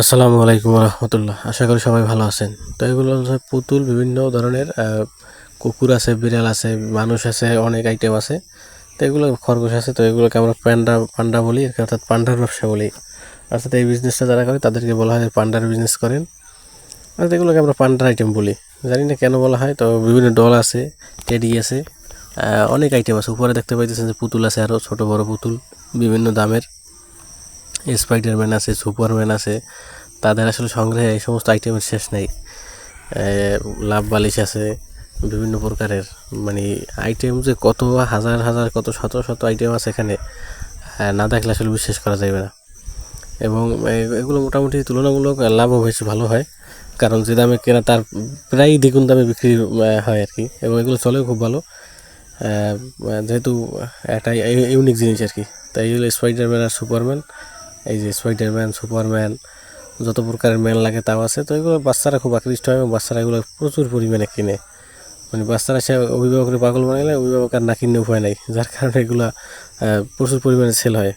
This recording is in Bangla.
আসসালামু আলাইকুম রহমতুল্লাহ আশা করি সবাই ভালো আছেন। তো এগুলো হচ্ছে পুতুল, বিভিন্ন ধরনের কুকুর আছে, বিড়াল আছে, মানুষ আছে, অনেক আইটেম আছে। তো এগুলো খরগোশ আছে, তো এগুলোকে আমরা পান্ডা পান্ডা বলি, অর্থাৎ পান্ডার ব্যবসা বলি। অর্থাৎ এই বিজনেসটা যারা করে, তাদেরকে বলা হয় পান্ডার বিজনেস করেন। অর্থাৎ এগুলোকে আমরা পান্ডার আইটেম বলি। জানি না কেন বলা হয়, তো বিভিন্ন ডল আছে টেডি আছে অনেক আইটেম আছে। উপরে দেখতে পাইতেছেন যে পুতুল আছে আরও ছোট বড় পুতুল, বিভিন্ন দামের। স্পাইডারম্যান আছে সুপারম্যান আছে, তাদের আসলে সংগ্রহে এই সমস্ত আইটেমের শেষ নেই। লাভ বালিশ আছে, বিভিন্ন প্রকারের মানে আইটেম যে কত হাজার হাজার, কত শত শত আইটেম আছে এখানে না দেখলে আসলে বিশ্বাস করা যাবে না। এবং এগুলো মোটামুটি তুলনামূলক লাভও বেশ ভালো হয়, কারণ যে দামে কেনা তার প্রায় দ্বিগুণ দামে বিক্রি হয় আর কি, এবং এগুলো চলেও খুব ভালো। যেহেতু একটা ইউনিক জিনিস আর কি, তাই এগুলো স্পাইডারম্যান আর সুপারম্যান এই যে স্পাইডারম্যান সুপারম্যান যত প্রকারের ম্যান লাগে তাও আছে। তো এগুলো বাচ্চারা খুব আকৃষ্ট হয় এবং বাচ্চারা এগুলো প্রচুর পরিমাণে কিনে। মানে বাচ্চারা সে অভিভাবকের পাগল বানাইলে অভিভাবক আর না কিনে উপায় নাই যার কারণে এগুলো প্রচুর পরিমাণে সেল হয়।